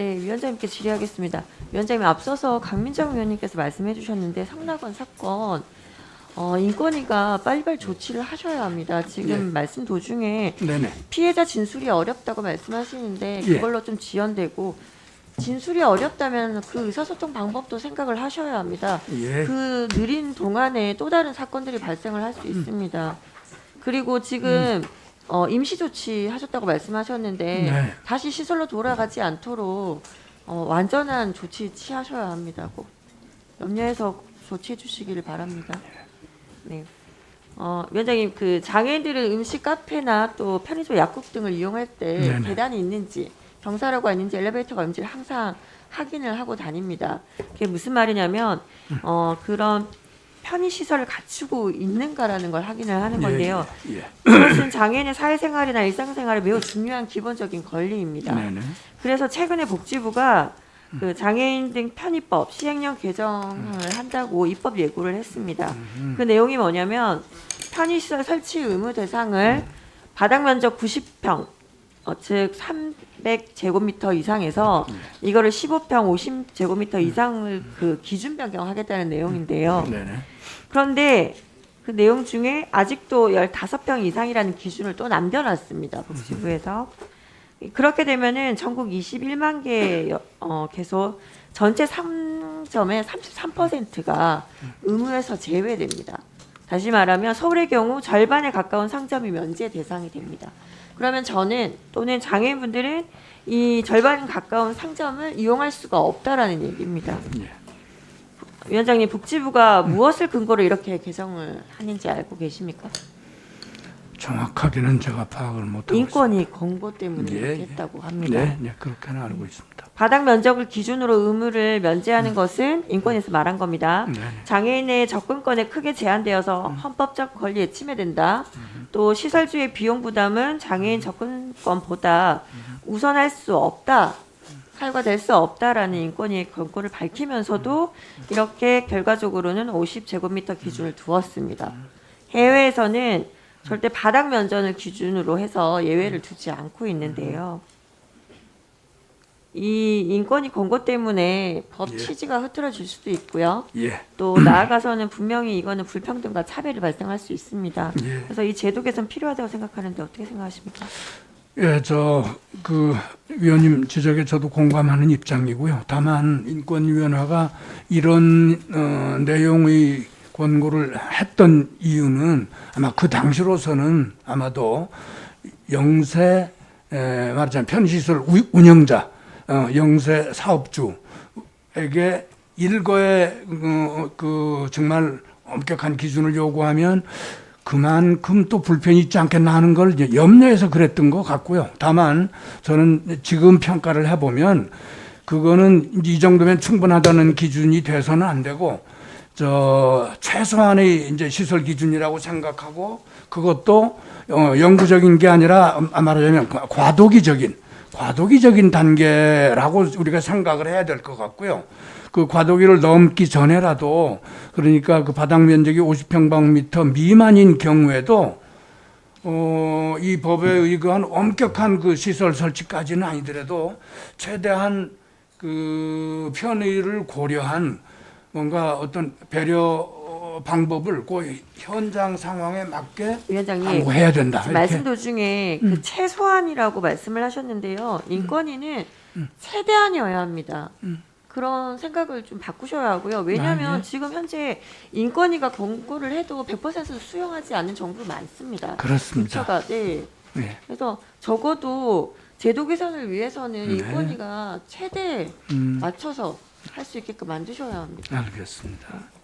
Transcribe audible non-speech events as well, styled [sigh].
네, 위원장님께 질의하겠습니다. 위원장님 앞서서 강민정 의원님께서 말씀해 주셨는데 성낙원 사건 어, 인권위가 빨리빨리 조치를 하셔야 합니다. 지금 예. 말씀 도중에 네네. 피해자 진술이 어렵다고 말씀하시는데 예. 그걸로 좀 지연되고 진술이 어렵다면 그 의사소통 방법도 생각을 하셔야 합니다. 예. 그 느린 동안에 또 다른 사건들이 발생을 할수 음. 있습니다. 그리고 지금 어, 임시 조치 하셨다고 말씀하셨는데 네. 다시 시설로 돌아가지 않도록 어, 완전한 조치 취하셔야 합니다. 꼭 염려해서 조치해 주시기를 바랍니다. 네. 어, 위원장님 그 장애인들은 음식 카페나 또 편의점 약국 등을 이용할 때 네네. 계단이 있는지 경사로가 있는지 엘리베이터가 있는지 항상 확인을 하고 다닙니다. 그게 무슨 말이냐면 어, 그런 편의 시설을 갖추고 있는가라는 걸 확인을 하는 건데요. 예. 예. 그것은 장애인의 사회생활이나 일상생활에 매우 중요한 기본적인 권리입니다. 네네. 그래서 최근에 복지부가 그 장애인 등 편의법 시행령 개정을 한다고 입법 예고를 했습니다. 그 내용이 뭐냐면 편의시설 설치 의무 대상을 바닥 면적 90평, 어, 즉 300제곱미터 이상에서 이거를 15평, 50제곱미터 이상을 그 기준 변경하겠다는 내용인데요. 네네. 그런데 그 내용 중에 아직도 15평 이상이라는 기준을 또 남겨놨습니다. 복지부에서. 그렇게 되면은 전국 21만 개 어, 개소 전체 상점의 33%가 의무에서 제외됩니다. 다시 말하면 서울의 경우 절반에 가까운 상점이 면제 대상이 됩니다. 그러면 저는 또는 장애인분들은 이 절반 가까운 상점을 이용할 수가 없다라는 얘기입니다. 예. 위원장님 복지부가 무엇을 근거로 이렇게 개정을 하는지 알고 계십니까? 정확하게는 제가 파악을 못하고 인권이 권고 때문에 예, 예. 했다고 있습니다. 합니다. 네, 네, 그렇게는 알고 있습니다. 바닥 면적을 기준으로 의무를 면제하는 것은 인권에서 말한 겁니다. 네. 장애인의 접근권에 크게 제한되어서 헌법적 권리에 침해된다. 또 시설주의 비용 부담은 장애인 접근권보다 우선할 수 없다. 할과될 수 없다라는 인권위의 권고를 밝히면서도 이렇게 결과적으로는 50제곱미터 기준을 두었습니다. 해외에서는 절대 바닥 면적을 기준으로 해서 예외를 두지 않고 있는데요. 이 인권위 권고 때문에 법 예. 취지가 흐트러질 수도 있고요. 예. 또 [clears throat] 나아가서는 분명히 이거는 불평등과 차별이 발생할 수 있습니다. 예. 그래서 이 제도 개선 필요하다고 생각하는데 어떻게 생각하십니까? 예, 저 그 위원님 지적에 저도 공감하는 입장이고요. 다만 인권위원회가 이런 어, 내용의 권고를 했던 이유는 아마 그 당시로서는 아마도 영세 에, 말하자면 편의시설 우- 운영자, 어, 영세 사업주에게 일거에 어, 그 정말 엄격한 기준을 요구하면 그만큼 또 불편이 있지 않겠나 하는 걸 염려해서 그랬던 것 같고요. 다만 저는 지금 평가를 해보면 그거는 이 정도면 충분하다는 기준이 돼서는 안 되고 저 최소한의 이제 시설 기준이라고 생각하고 그것도 어 영구적인 게 아니라 아, 말하자면 과- 과도기적인 과도기적인 단계라고 우리가 생각을 해야 될 것 같고요. 그 과도기를 넘기 전에라도 그러니까 그 바닥 면적이 50평방미터 미만인 경우에도 어, 이 법에 의거한 엄격한 그 시설 설치까지는 아니더라도 최대한 그 편의를 고려한 뭔가 어떤 배려 어, 방법을 그 현장 상황에 맞게 위원장님 강구해야 된다. 이렇게. 말씀 도중에 음. 그 최소한이라고 말씀을 하셨는데요. 인권위는 음. 최대한이어야 합니다. 그런 생각을 좀 바꾸셔야 하고요. 왜냐하면 아, 예. 지금 현재 인권위가 권고를 해도 100% 수용하지 않는 정부 많습니다. 그렇습니다. 부처가 네. 네. 그래서 적어도 제도 개선을 위해서는 네. 인권위가 최대 음, 맞춰서 할 수 있게끔 만드셔야 합니다. 알겠습니다.